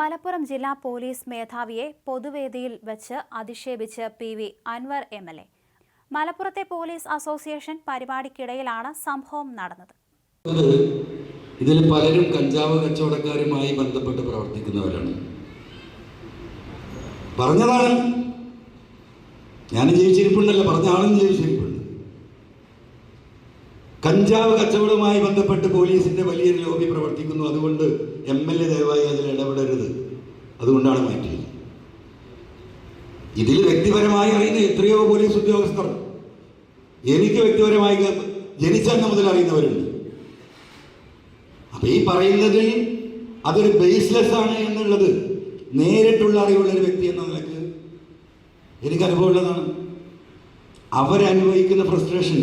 മലപ്പുറം ജില്ലാ പോലീസ് മേധാവിയെ പൊതുവേദിയിൽ വെച്ച് അധിക്ഷേപിച്ച് P V Anwar M L A. മലപ്പുറത്തെ പോലീസ് അസോസിയേഷൻ പരിപാടിക്കിടയിലാണ് സംഭവം നടന്നത്. ഇതിൽ പലരും കഞ്ചാവ് കച്ചവടക്കാരുമായി ബന്ധപ്പെട്ട് പ്രവർത്തിക്കുന്നവരാണ്. പറഞ്ഞതാണ് ഞാൻ ജീവിച്ചിരിപ്പുണ്ടല്ലോ പറഞ്ഞ ആളും ജീവിച്ചിരിപ്പുണ്ട് കഞ്ചാവ് കച്ചവടവുമായി ബന്ധപ്പെട്ട് പോലീസിന്റെ വലിയൊരു ലോബി പ്രവർത്തിക്കുന്നു. അതുകൊണ്ട് എം എൽ എ ദയവായി അതിൽ ഇടപെടരുത്. അതുകൊണ്ടാണ് മാറ്റിയത്. ഇതിൽ വ്യക്തിപരമായി അറിയുന്ന എത്രയോ പോലീസ് ഉദ്യോഗസ്ഥർ എനിക്ക് വ്യക്തിപരമായി ജനിച്ചന്ന് മുതൽ അറിയുന്നവരുണ്ട്. അപ്പൊ ഈ പറയുന്നതിൽ അതൊരു ബേസ്ലെസ് ആണ് എന്നുള്ളത് നേരിട്ടുള്ള അറിവുള്ള ഒരു വ്യക്തി എന്ന നിലയ്ക്ക് എനിക്ക് അനുഭവമുള്ളതാണ് അവരനുഭവിക്കുന്ന ഫ്രസ്ട്രേഷൻ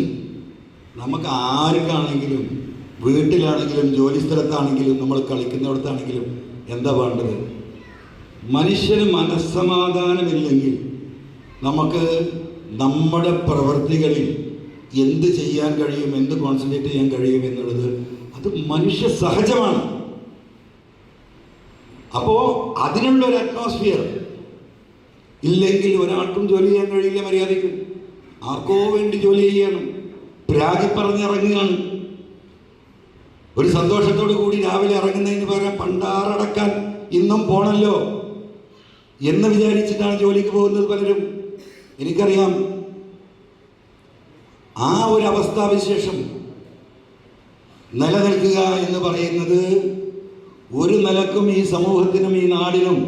നമുക്ക് ആർക്കാണെങ്കിലും വീട്ടിലാണെങ്കിലും ജോലി സ്ഥലത്താണെങ്കിലും നമ്മൾ കളിക്കുന്നിടത്താണെങ്കിലും എന്താ വേണ്ടത്? മനുഷ്യന് മനസ്സമാധാനമില്ലെങ്കിൽ നമുക്ക് നമ്മുടെ പ്രവൃത്തികളിൽ എന്ത് ചെയ്യാൻ കഴിയും എന്ത് കോൺസെൻട്രേറ്റ് ചെയ്യാൻ കഴിയും എന്നുള്ളത് അത് മനുഷ്യ സഹജമാണ്. അപ്പോ അതിനുള്ള ഒരു അറ്റ്മോസ്ഫിയർ ഇല്ലെങ്കിൽ ഒരാൾക്കും ജോലി ചെയ്യാൻ കഴിയില്ല മര്യാദയ്ക്ക്. ആർക്കോ വേണ്ടി ജോലി ചെയ്യണം. പ്രാഗി പറഞ്ഞിറങ്ങുകയാണ് ഒരു സന്തോഷത്തോടു കൂടി രാവിലെ ഇറങ്ങുന്നതിന് പകരം പണ്ടാറടക്കാൻ ഇന്നും പോണല്ലോ എന്ന് വിചാരിച്ചിട്ടാണ് ജോലിക്ക് പോകുന്നത് പലരും. എനിക്കറിയാം. ആ ഒരു അവസ്ഥാവിശേഷം നിലനിൽക്കുക എന്ന് പറയുന്നത് ഒരു നിലക്കും ഈ സമൂഹത്തിനും ഈ നാടിനും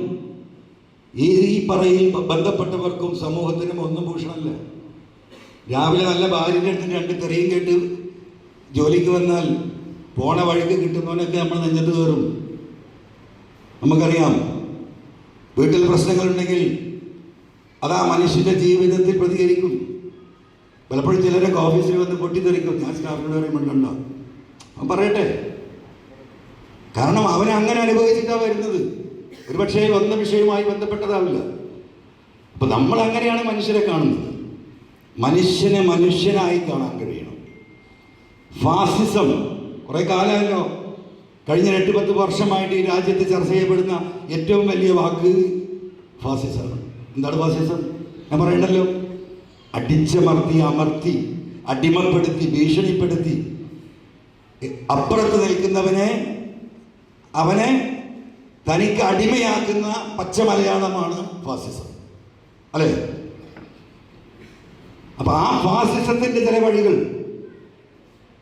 ഈ പറയിൽ ബന്ധപ്പെട്ടവർക്കും സമൂഹത്തിനും ഒന്നും ഭൂഷണമല്ല. രാവിലെ നല്ല ഭാര്യന്റെ അടുത്ത് രണ്ട് തെറിയും കേട്ട് ജോലിക്ക് വന്നാൽ പോണ വഴിക്ക് കിട്ടുന്നവനൊക്കെ നമ്മൾ നെഞ്ഞത്ത് കയറും. നമുക്കറിയാം വീട്ടിൽ പ്രശ്നങ്ങളുണ്ടെങ്കിൽ അത് ആ മനുഷ്യന്റെ ജീവിതത്തിൽ പ്രതികരിക്കും. പലപ്പോഴും ചിലരൊക്കെ ഓഫീസിൽ വന്ന് പൊട്ടിത്തെറിക്കും. ഞാൻ സ്റ്റാഫിനോട് പറയുമ്പോണ്ടോ അവൻ പറയട്ടെ. കാരണം അവൻ അങ്ങനെ അനുഭവിച്ചിട്ടാണ് വരുന്നത്. ഒരുപക്ഷേ വന്ന വിഷയവുമായി ബന്ധപ്പെട്ടതാവില്ല. അപ്പൊ നമ്മൾ അങ്ങനെയാണ് മനുഷ്യരെ കാണുന്നത്. മനുഷ്യനെ മനുഷ്യനായി കാണാൻ കഴിയണം. ഫാസിസം കുറെ കാലമല്ലോ കഴിഞ്ഞ എട്ട് പത്ത് വർഷമായിട്ട് ഈ രാജ്യത്ത് ചർച്ച ചെയ്യപ്പെടുന്ന ഏറ്റവും വലിയ വാക്ക് ഫാസിസമാണ് എന്താണ് ഫാസിസം? ഞാൻ പറയണ്ടല്ലോ. അടിച്ചമർത്തി അമർത്തി അടിമപ്പെടുത്തി ഭീഷണിപ്പെടുത്തി. അപ്പുറത്ത് നിൽക്കുന്നവനെ അവനെ തനിക്ക് അടിമയാക്കുന്ന പച്ച മലയാളമാണ് ഫാസിസം. അല്ലേ? അപ്പൊ ആ ഫാസിസത്തിന്റെ ചില വഴികൾ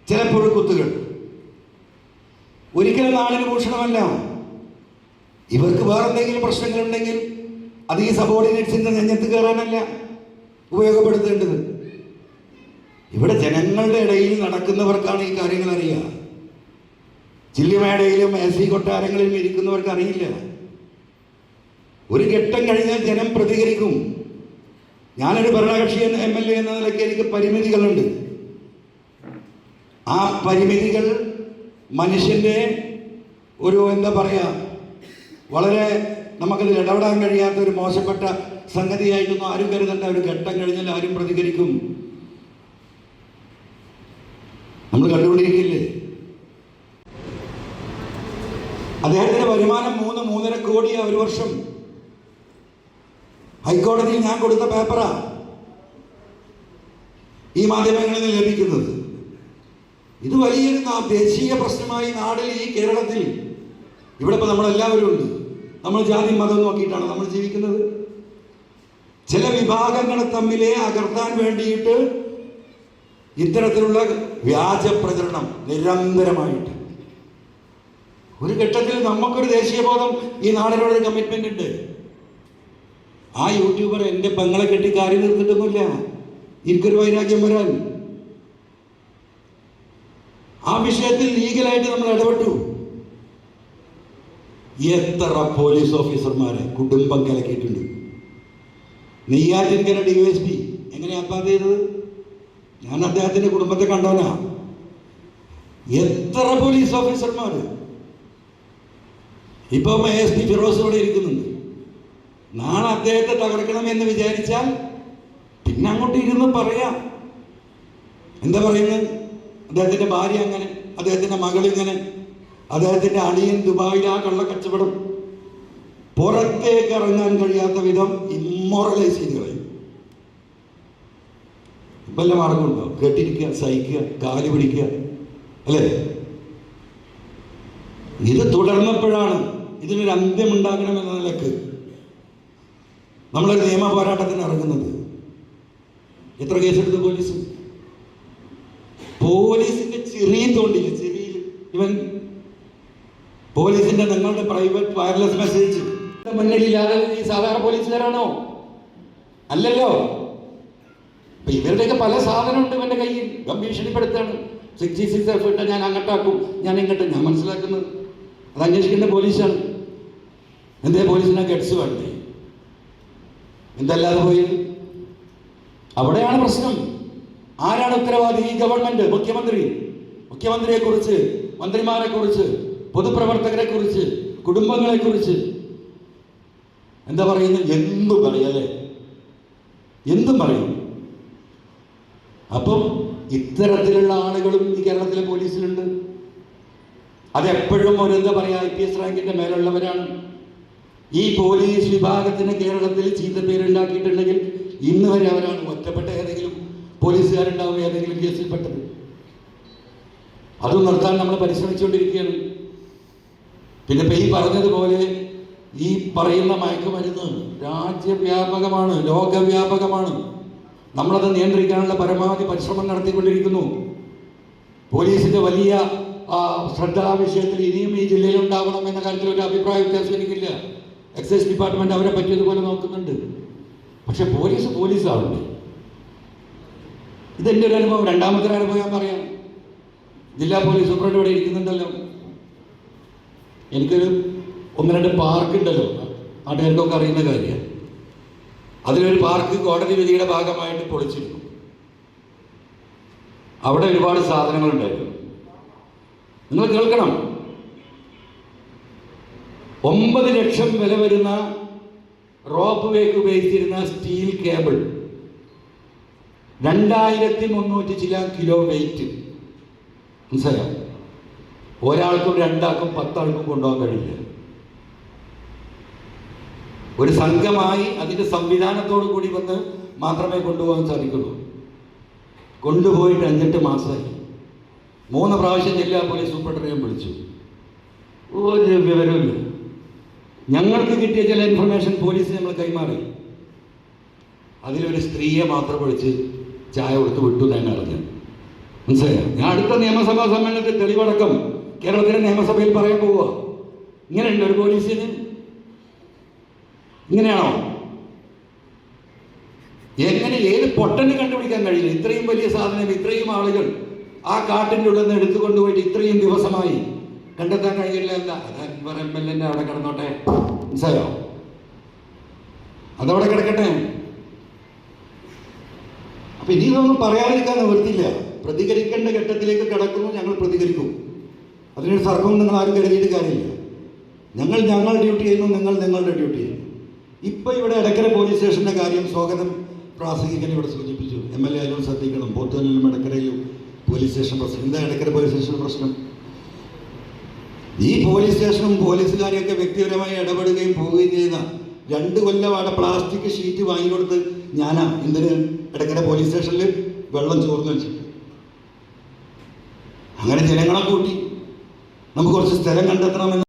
ചില പുഴുക്കുത്തുകൾ. ഒരിക്കലും നാടിന് ഭൂഷണമല്ല. ഇവർക്ക് വേറെന്തെങ്കിലും പ്രശ്നങ്ങളുണ്ടെങ്കിൽ അത് ഈ സബോർഡിനേറ്റ്സിന്റെ നെഞ്ഞത്ത് കയറാനല്ല ഉപയോഗപ്പെടുത്തേണ്ടത്. ഇവിടെ ജനങ്ങളുടെ ഇടയിൽ നടക്കുന്നവർക്കാണ് ഈ കാര്യങ്ങൾ അറിയുക. ചില്ലിമേടയിലും എസ് സി കൊട്ടാരങ്ങളിലും ഇരിക്കുന്നവർക്ക് അറിയില്ല. ഒരു ഘട്ടം കഴിഞ്ഞാൽ ജനം പ്രതികരിക്കും. ഞാനൊരു ഭരണകക്ഷി എന്ന എം എൽ എ എന്ന നിലയ്ക്ക് എനിക്ക് പരിമിതികളുണ്ട്. ആ പരിമിതികൾ മനുഷ്യന്റെ ഒരു എന്താ പറയാ വളരെ നമുക്കതിൽ ഇടപെടാൻ കഴിയാത്ത ഒരു മോശപ്പെട്ട സംഗതിയായിട്ടൊന്നും ആരും കരുതണ്ട. ഒരു ഘട്ടം കഴിഞ്ഞാൽ ആരും പ്രതികരിക്കും. നമ്മൾ കണ്ടുകൊണ്ടിരിക്കില്ലേ? അദ്ദേഹത്തിന്റെ വരുമാനം മൂന്ന് മൂന്നര കോടിയാണ് ഒരു വർഷം. ഹൈക്കോടതിയിൽ ഞാൻ കൊടുത്ത പേപ്പറാ. ഈ മാധ്യമങ്ങളിൽ നിന്ന് ലഭിക്കുന്നത്. ഇത് വലിയൊരു ദേശീയ പ്രശ്നമായി നാടിൽ ഈ കേരളത്തിൽ. ഇവിടെ ഇപ്പൊ നമ്മളെല്ലാവരും ഉണ്ട്. നമ്മൾ ജാതി മതം നോക്കിയിട്ടാണ് നമ്മൾ ജീവിക്കുന്നത്. ചില വിഭാഗങ്ങൾ തമ്മിലെ അകർത്താൻ വേണ്ടിയിട്ട് ഇത്തരത്തിലുള്ള വ്യാജ പ്രചരണം നിരന്തരമായിട്ട്. ഒരു ഘട്ടത്തിൽ നമുക്കൊരു ദേശീയബോധം ഈ നാടിനോടൊരു കമ്മിറ്റ്മെന്റ് ഉണ്ട്. ആ യൂട്യൂബർ എന്റെ പെങ്ങളെ കെട്ടി കാര്യം നിർത്തിട്ടൊന്നുമില്ല. എനിക്കൊരു വൈരാഗ്യം വരാൻ. ആ വിഷയത്തിൽ ലീഗലായിട്ട് നമ്മൾ ഇടപെട്ടു. എത്ര പോലീസ് ഓഫീസർമാരെ കുടുംബം കലക്കിയിട്ടുണ്ട്. നെയ്യാറ്റിൻകര ഡി എസ് പി എങ്ങനെയാ ആത്മഹത്യ ചെയ്തത്? ഞാൻ അദ്ദേഹത്തിന്റെ കുടുംബത്തെ കണ്ടവനാ. എത്ര പോലീസ് ഓഫീസർമാർ ഇപ്പം എസ് പി ഫിറോസ് ഇവിടെ ഇരിക്കുന്നുണ്ട്. നാളെ അദ്ദേഹത്തെ തകർക്കണം എന്ന് വിചാരിച്ചാൽ പിന്നെ അങ്ങോട്ട് ഇരുന്ന് പറയാം. എന്താ പറയുന്നത്? അദ്ദേഹത്തിന്റെ ഭാര്യ അങ്ങനെ അദ്ദേഹത്തിന്റെ മകൾ ഇങ്ങനെ അദ്ദേഹത്തിന്റെ അളിയൻ ദുബായിൽ ആ കള്ളക്കച്ചവടം പുറത്തേക്ക് ഇറങ്ങാൻ കഴിയാത്ത വിധം ഇമ്മോറലൈസ് ചെയ്ത് കളയും. വല്ല മാർഗമുണ്ടോ കേട്ടിരിക്കുക സഹിക്കുക കാൽ പിടിക്കുക അല്ലേ? ഇത് തുടർന്നപ്പോഴാണ് ഇതിനൊരു എന്ന നിലയ്ക്ക് നമ്മളൊരു നിയമ പോരാട്ടത്തിന് ഇറങ്ങുന്നത്. എത്ര കേസെടുത്തു പോലീസ്? പോലീസിന്റെ ചെറിയ തോണ്ടില്ല ചെറിയ ഇവൻ പോലീസിന്റെ നിങ്ങളുടെ പ്രൈവറ്റ് വയർലെസ് മെസ്സേജ് മുന്നിലില്ലാതെ ഈ സാധാരണ പോലീസുകാരാണോ? അല്ലല്ലോ. അപ്പൊ ഇവരുടെയൊക്കെ പല സാധനമുണ്ട് ഇവന്റെ കയ്യിൽ. ഇവൻ ഭീഷണിപ്പെടുത്താണ് സിക്സ്റ്റി സിക്സ് എഫ് ഇട്ട് ഞാൻ അങ്ങോട്ടാക്കും ഞാൻ ഇങ്ങോട്ട്. ഞാൻ മനസ്സിലാക്കുന്നത്. അത് അന്വേഷിക്കേണ്ട പോലീസാണ്. എന്തേ പോലീസിനെ ഗഡ്സ് വേണ്ടേ? എന്തല്ലാതെ പോയി. അവിടെയാണ് പ്രശ്നം. ആരാണ് ഉത്തരവാദി? ഈ ഗവൺമെന്റ് മുഖ്യമന്ത്രി. മുഖ്യമന്ത്രിയെ കുറിച്ച് മന്ത്രിമാരെ കുറിച്ച് പൊതുപ്രവർത്തകരെ കുറിച്ച് കുടുംബങ്ങളെ കുറിച്ച് എന്താ പറയുന്നത്? എന്തും പറയല്ലേ എന്തും പറയും. അപ്പം ഇത്തരത്തിലുള്ള ആളുകളും ഈ കേരളത്തിലെ പോലീസിലുണ്ട്. അതെപ്പോഴും ഒരു എന്താ പറയാ ഐ പി എസ് റാങ്കിന്റെ മേലുള്ളവരാണ്. ഈ പോലീസ് വിഭാഗത്തിന് കേരളത്തിൽ ചീത്ത പേരുണ്ടാക്കിയിട്ടുണ്ടെങ്കിൽ ഇന്ന് വരെ അവരാണ് ഒറ്റപ്പെട്ട ഏതെങ്കിലും പോലീസുകാരുണ്ടാവുക ഏതെങ്കിലും കേസിൽപ്പെട്ടത് അതും നിർത്താൻ നമ്മൾ പരിശ്രമിച്ചുകൊണ്ടിരിക്കുകയാണ്. പിന്നെ ഇപ്പൊ ഈ പറഞ്ഞതുപോലെ ഈ പറയുന്ന മയക്കുമരുന്ന് രാജ്യവ്യാപകമാണ് ലോകവ്യാപകമാണ്. നമ്മളത് നിയന്ത്രിക്കാനുള്ള പരമാവധി പരിശ്രമം നടത്തിക്കൊണ്ടിരിക്കുന്നു. പോലീസിന്റെ വലിയ ആ, ശ്രദ്ധ ആ വിഷയത്തിൽ ഇനിയും ഈ ജില്ലയിൽ ഉണ്ടാവണം എന്ന കാര്യത്തിൽ ഒരു അഭിപ്രായ വ്യത്യാസം എനിക്കില്ല. എക്സൈസ് ഡിപ്പാർട്ട്മെന്റ് അവരെ പറ്റിയതുപോലെ നോക്കുന്നുണ്ട്. പക്ഷെ പോലീസ് പോലീസാവുണ്ട് ഇതെന്റെ ഒരു അനുഭവം. രണ്ടാമത്തെ അനുഭവം ഞാൻ പറയാം. ജില്ലാ പോലീസ് സൂപ്രണ്ട് ഇവിടെ ഇരിക്കുന്നുണ്ടല്ലോ. എനിക്കൊരു ഒന്ന് രണ്ട് പാർക്ക് ഉണ്ടല്ലോ. നാട്ടുകാർക്കൊക്കെ അറിയുന്ന കാര്യമാണ് അതിലൊരു പാർക്ക് കോടതി വിധിയുടെ ഭാഗമായിട്ട് പൊളിച്ചിരുന്നു അവിടെ ഒരുപാട് സാധനങ്ങളുണ്ടായിരുന്നു. നിങ്ങൾ കേൾക്കണം. ഒമ്പത് ലക്ഷം വില വരുന്ന റോപ്പ് വേക്ക് ഉപയോഗിച്ചിരുന്ന സ്റ്റീൽ കേബിൾ. രണ്ടായിരത്തി മുന്നൂറ്റി ചില കിലോ വെയിറ്റ്. മനസ്സിലായോ? ഒരാൾക്കും രണ്ടാൾക്കും പത്താൾക്കും കൊണ്ടുപോകാൻ കഴിയില്ല. ഒരു സംഘമായി അതിന്റെ സംവിധാനത്തോടു കൂടി വന്ന് മാത്രമേ കൊണ്ടുപോകാൻ സാധിക്കുള്ളൂ. കൊണ്ടുപോയിട്ട് അഞ്ചെട്ട് മാസമായി. മൂന്ന് പ്രാവശ്യം ജില്ലാ പോലീസ് സൂപ്രണ്ടറിയും വിളിച്ചു. ഒരു വിവരമില്ല ഞങ്ങൾക്ക് കിട്ടിയ ചില ഇൻഫർമേഷൻ പോലീസ് നമ്മൾ കൈമാറി. അതിലൊരു സ്ത്രീയെ മാത്രം ഒഴിച്ച് ചായ കൊടുത്ത് വിട്ടു ഞാൻ അറിഞ്ഞു മനസ്സിലായോ? ഞാൻ അടുത്ത നിയമസഭാ സമ്മേളനത്തിൽ തെളിവടക്കം കേരളത്തിലെ നിയമസഭയിൽ പറയാൻ പോവുക. ഇങ്ങനെയുണ്ട് ഒരു പോലീസിന്? ഇങ്ങനെയാണോ? എങ്ങനെ ഏത് പൊട്ടന് കണ്ടുപിടിക്കാൻ കഴിയില്ല? ഇത്രയും വലിയ സാധനം ഇത്രയും ആളുകൾ ആ കാട്ടിന്റെ ഉള്ളിൽ നിന്ന് എടുത്തുകൊണ്ടുപോയിട്ട് ഇത്രയും ദിവസമായി കണ്ടെത്താൻ കഴിയില്ല എന്താ അത് അൻവർ എം എൽ എന്റെ അവിടെ കിടന്നോട്ടെ. മനസ്സിലായോ? അതവിടെ കിടക്കട്ടെ. അപ്പൊ ഇനി ഇതൊന്നും പറയാതിരിക്കാൻ നിവർത്തില്ല പ്രതികരിക്കേണ്ട ഘട്ടത്തിലേക്ക് കിടക്കുന്നു ഞങ്ങൾ പ്രതികരിക്കും. അതിനൊരു തർക്കവും നിങ്ങൾ ആരും കരുതിയിട്ട് കാര്യമില്ല. ഞങ്ങൾ ഞങ്ങൾ ഡ്യൂട്ടി ചെയ്യുന്നു നിങ്ങൾ നിങ്ങളുടെ ഡ്യൂട്ടി ചെയ്യുന്നു. ഇപ്പൊ ഇവിടെ എടക്കര പോലീസ് സ്റ്റേഷന്റെ കാര്യം സ്വാഗതം. പ്രാസംഗികൻ ഇവിടെ സൂചിപ്പിച്ചു. എം എൽ എ ആയാലും ശ്രദ്ധിക്കണം. പോത്തനിലും എടക്കരയിലും പോലീസ് സ്റ്റേഷൻ പ്രശ്നം. എന്താ എടക്കര പോലീസ് സ്റ്റേഷൻ പ്രശ്നം? ഈ പോലീസ് സ്റ്റേഷനും പോലീസുകാരെയൊക്കെ വ്യക്തിപരമായി ഇടപെടുകയും പോവുകയും ചെയ്യുന്ന രണ്ട് കൊല്ലം അവിടെ പ്ലാസ്റ്റിക് ഷീറ്റ് വാങ്ങിക്കൊടുത്ത് ഞാനാ എന്തിന് ഇടയ്ക്കിടെ പോലീസ് സ്റ്റേഷനിൽ വെള്ളം ചോർന്നു വെച്ചു. അങ്ങനെ ജനങ്ങളെ കൂട്ടി. നമുക്ക് കുറച്ച് സ്ഥലം കണ്ടെത്തണമെന്ന്